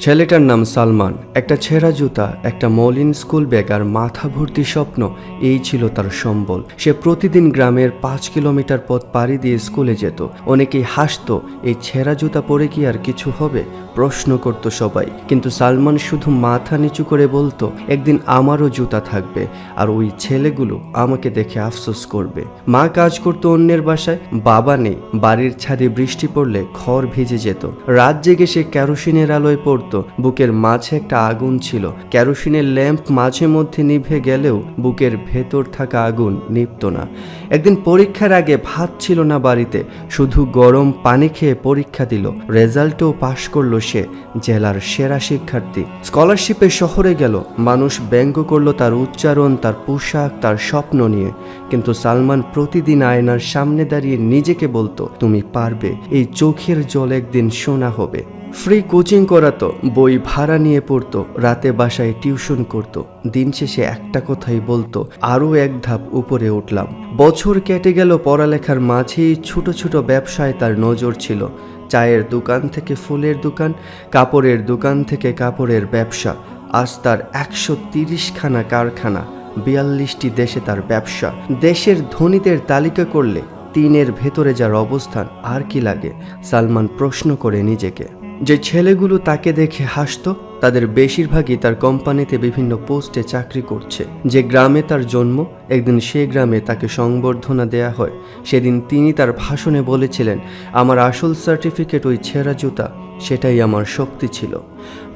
ছেলেটার নাম সালমান, একটা ছেঁড়া জুতা, একটা মলিন স্কুল ব্যাগ আর মাথা ভর্তি স্বপ্ন, এই ছিল তার সম্বল। সে প্রতিদিন গ্রামের পাঁচ কিলোমিটার পথ পাড়ি দিয়ে স্কুলে যেত। অনেকেই হাসতো, এই ছেঁড়া জুতা পরে কি আর কিছু হবে? প্রশ্ন করত সবাই। কিন্তু সালমান শুধু মাথা নিচু করে বলতো, একদিন আমারও জুতা থাকবে, আর ওই ছেলেগুলো আমাকে দেখে আফসোস করবে। মা কাজ করতো অন্যের বাসায়, বাবা নেই, বাড়ির ছাদে বৃষ্টি পড়লে খড় ভিজে যেত। রাত জেগে সে কেরোসিনের আলোয় পড়তো বুকের মাঝে একটা আগুন ছিল। কেরোসিনের ল্যাম্প মাঝে মধ্যে নিভে গেলেও বুকের ভেতর থাকা আগুন নিভত না। একদিন পরীক্ষার আগে ভাত ছিল না বাড়িতে। শুধু গরম পানি খেয়ে পরীক্ষা দিল। রেজাল্টও পাশ করল সে, জেলার সেরা শিক্ষার্থী। স্কলারশিপে শহরে গেল। মানুষ ব্যঙ্গ করল তার উচ্চারণ, তার পোশাক, তার স্বপ্ন নিয়ে। কিন্তু সালমান প্রতিদিন আয়নার সামনে দাঁড়িয়ে নিজেকে বলতো, তুমি পারবে। এই চোখের জল একদিন সোনা হবে। ফ্রি কোচিং করাতো, বই ভাড়া নিয়ে পড়তো, রাতে বাসায় টিউশন করত, দিন শেষে একটা কথাই বলতো, আরও এক ধাপ উপরে উঠলাম। বছর কেটে গেল, পড়ালেখার মাঝেই ছোট ছোট ব্যবসায় তার নজর ছিল। চায়ের দোকান থেকে ফুলের দোকান, কাপড়ের দোকান থেকে কাপড়ের ব্যবসা, আজ তার একশো তিরিশখানা কারখানা, বিয়াল্লিশটি দেশে তার ব্যবসা। দেশের ধনীদের তালিকা করলে, তিনের ভেতরে যার অবস্থান আর কি লাগে, সালমান প্রশ্ন করে নিজেকে। যে ছেলেগুলো তাকে দেখে হাসতো, তাদের বেশিরভাগই তার কোম্পানিতে বিভিন্ন পোস্টে চাকরি করছে। যে গ্রামে তার জন্ম, একদিন সে গ্রামে তাকে সংবর্ধনা দেয়া হয়। সেদিন তিনি তার ভাষণে বলেছিলেন, আমার আসল সার্টিফিকেট ওই ছেঁড়া জুতা, সেটাই আমার শক্তি ছিল।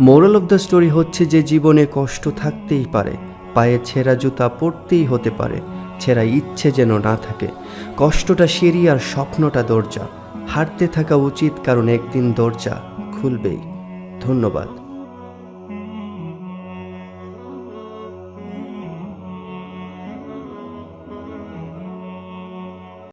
মোরাল অফ দ্য স্টোরি হচ্ছে যে জীবনে কষ্ট থাকতেই পারে, পায়ে ছেঁড়া জুতা পরতেই হতে পারে, ছেঁড়া ইচ্ছে যেন না থাকে। কষ্টটা সিঁড়ি আর স্বপ্নটা দরজা হাঁটতে থাকা উচিত কারণ একদিন দরজা খুলবেই ধন্যবাদ।